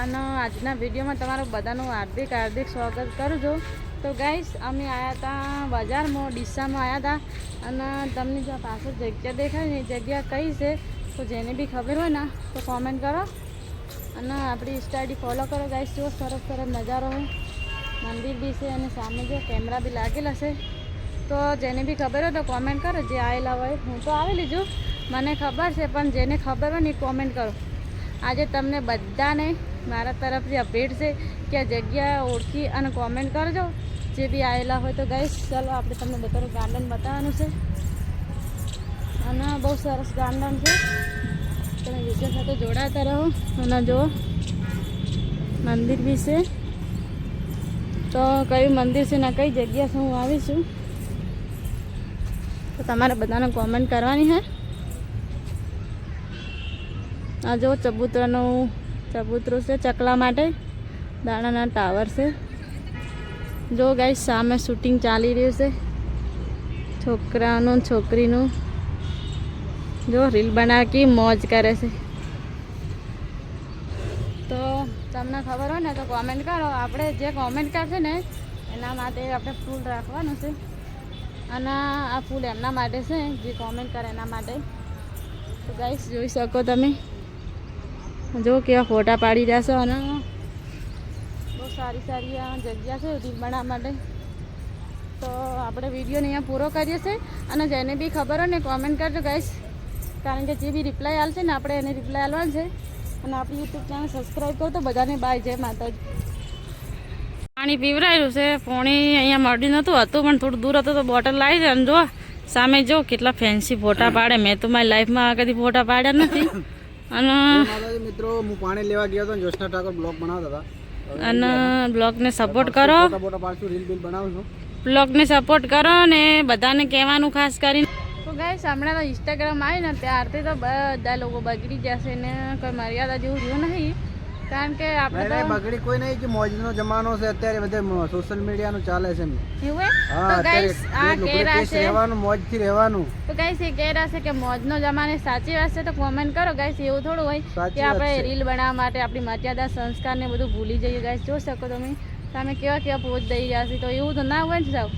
અને આજના વિડીયોમાં તમારું બધાનું હાર્દિક હાર્દિક સ્વાગત કરું છું. તો ગાઈસ અમે આવ્યા હતા બજારમાં, ડીસામાં આવ્યા હતા અને તમને જો પાછળ જગ્યા દેખાય ને, એ જગ્યા કઈ છે, તો જેને બી ખબર હોય ને, તો કોમેન્ટ કરો. અને આપણી સ્ટાડી ફોલો કરો ગાઈસ જો સરસ સરસ નજારો હોય. મંદિર બી છે અને સામે જો કેમેરા બી લાગેલા છે. તો જેને બી ખબર હોય તો કોમેન્ટ કરો, જે આવેલા હોય. હું તો આવેલી છું. મને ખબર છે, પણ જેને ખબર હોય ને કોમેન્ટ કરો. આજે તમને બધાને મારા તરફથી અપડેટ છે કે આ જગ્યા ઓળખી અને કોમેન્ટ કરજો. જે બી આવેલા હોય તો ગાઈશ ચાલો આપણે તમને બધાનું ગાર્ડન બતાવવાનું છે. અને બહુ સરસ ગાર્ડન છે. તમે વીડિયો સાથે જોડાતા રહો. અને જો, મંદિર બી છે. તો કયું મંદિર છે ને કઈ જગ્યા છે હું આવીશું. તો તમારે બધાને કોમેન્ટ કરવાની છે આ જો ચબૂતરાનું ચબૂતરું છે ચકલા માટે. દાણાના ટાવર છે. જો ગાઈ સામે શૂટિંગ ચાલી રહ્યું છે. છોકરાનું છોકરીનું. જો રીલ બનાવી મોજ કરે છે. તો તમને ખબર હોય ને તો કોમેન્ટ કરો. આપણે જે કોમેન્ટ કરશે ને, એના માટે આપણે ફૂલ રાખવાનું છે. અને આ ફૂલ એમના માટે છે, જે કોમેન્ટ કરે એના માટે. તો ગાઈસ, જોઈ શકો તમે. જો કેવા ફોટા પાડી રહ્યા છો અને બહુ સારી સારી આ જગ્યા છે રીલ માટે. તો આપણે વિડીયોને અહીંયા પૂરો કરીએ છીએ અને જેને બી ખબર હોય ને કોમેન્ટ કરજો ગાઈસ કારણ કે જે બી રિપ્લાય આવશે ને આપણે એને રિપ્લાય આવવાનું છે. અને આપણી યુટ્યુબ ચેનલ સબસ્ક્રાઈબ કરો તો બધાને બાય જય માતાજી. પાણી પીવરાયેલું છે, પાણી અહીંયા મળી નહોતું, હતું પણ થોડું દૂર હતું તો બોટલ લાવી દે અને જો, સામે જો કેટલા ફેન્સી ફોટા પાડે. મેં તો મારી લાઈફમાં કદી ફોટા પાડ્યા નથી. અને મિત્રો હું પાણી લેવા ગયો હતો જોશના ઠાકોર બ્લોગ બનાવતા હતા. અને બ્લોગને સપોર્ટ કરો. રીલ બિલ બનાવું છું. બ્લોગને સપોર્ટ કરો ને બધાને કહેવાનું ખાસ કરીને. તો ગાઈસ હમણાં તો ઇન્સ્ટાગ્રામ આવી ને ત્યારથી તો બધા લોકો બગડી જશે ને કોઈ મર્યાદા જેવું રહ્યું નહીં. કારણ કે આપણે બગડી કોઈ નહીં કે મોજનો જમાનો છે. અત્યારે બધે સોશિયલ મીડિયાનું ચાલે છે. એવું હે? તો ગાઈસ આ કેસ છે. રહેવાનું મોજથી રહેવાનું. તો ગાઈસ એ કેરા છે કે મોજનો જમાને સાચી વાત છે તો કોમેન્ટ કરો ગાઈસ એવું થોડું હોય કે આપણે રીલ બનાવવા માટે આપણી મર્યાદા સંસ્કાર ને બધું ભૂલી જઈએ ગાઈસ જોઈ શકો તમે. તમે કેવા કેવા પોઝ દઈ રહ્યા છે તો એવું તો ના હોય ને સાહેબ